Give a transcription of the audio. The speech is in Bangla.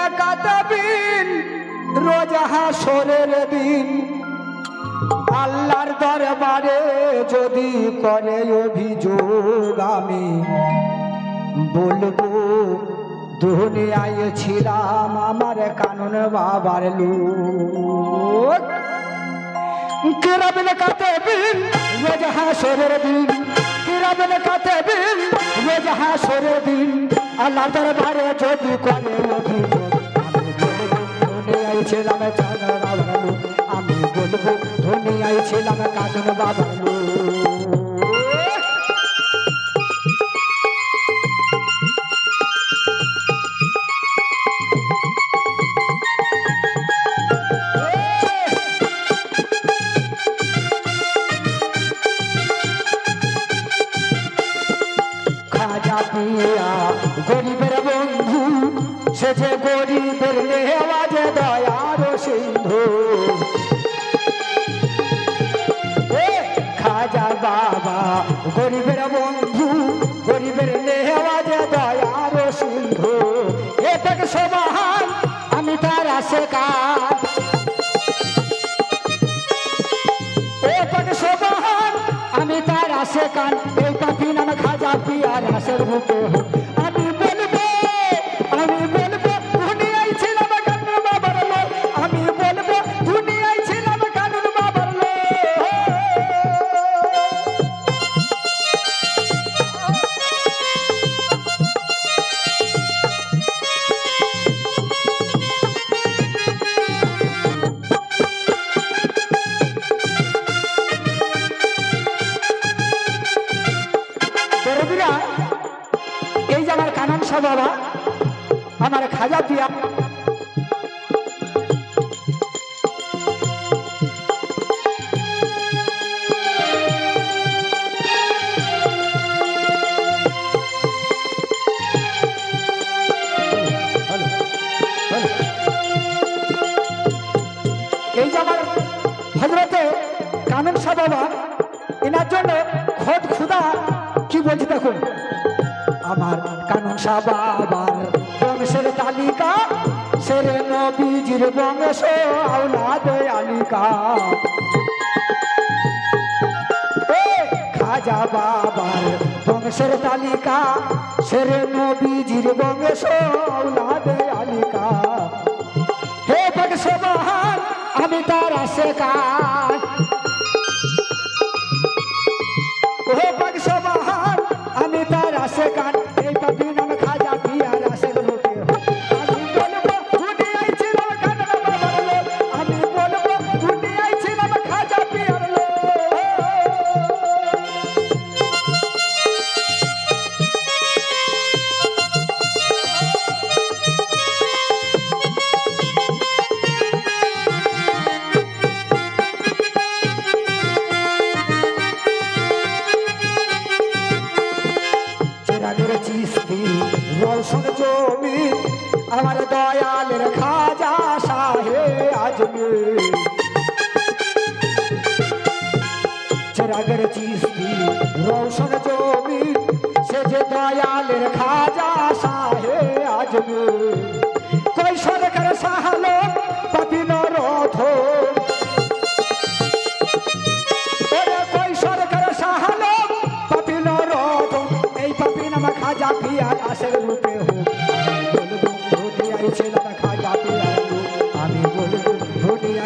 না কাটাবিন, রোজ হাসরের দিন। আল্লাহর দরবারে যদি করে অভিযোগ আমি, বলব, দুনিয়ায় ছিলাম আমার কানুন বাবার লোক। কিরাবেন কাতেবিন রোজ হাসরের দিন। কিরাবেন কাতেবিন রোজ হাসরের দিন। আল্লাহ দরবারে যদি করে ছিলাম কানুন খাজা পিয়া গরিবের বন্ধু সে যে গরিবের নেওয়াজে দয়ার সিন্ধু বাবা, গরিবের বন্ধু, গরিবের নেওয়াজে দয়ার সিন্ধু এটাকে সবাহান আমি তার আসে কার এটাকে সবাহান আমি তার আসে কান এই পাখি নাম খাজা পিয়ার আসের মুখে। বাবা, আমার খাজা পিয়া এই যে হজরতে কানন বাবা, এনার জন্য খোদ খুদা কি বলছি দেখুন। শাহ বাবার বংশের তালিকা, সেরে নবীজির বংশ আউলাদে আলিকা। খাজা বাবার বংশের তালিকা, সেরে নবীজির বংশ আউলাদে আলিকা। হে ভগবান আমি তার কার ও ভগবান আমি তার আসে রোশন জমি, আমার দয়ালের খাজা শাহে আজমির চেরাগের চিস্তি রোশন জমি, সে যে দয়ালের খাজা শাহে আজমির কই সরকার সাহালো পাপিন রথ কই সরকার সাহালো পাপিন রথ এই পাপি নাম খাজা পিয়ার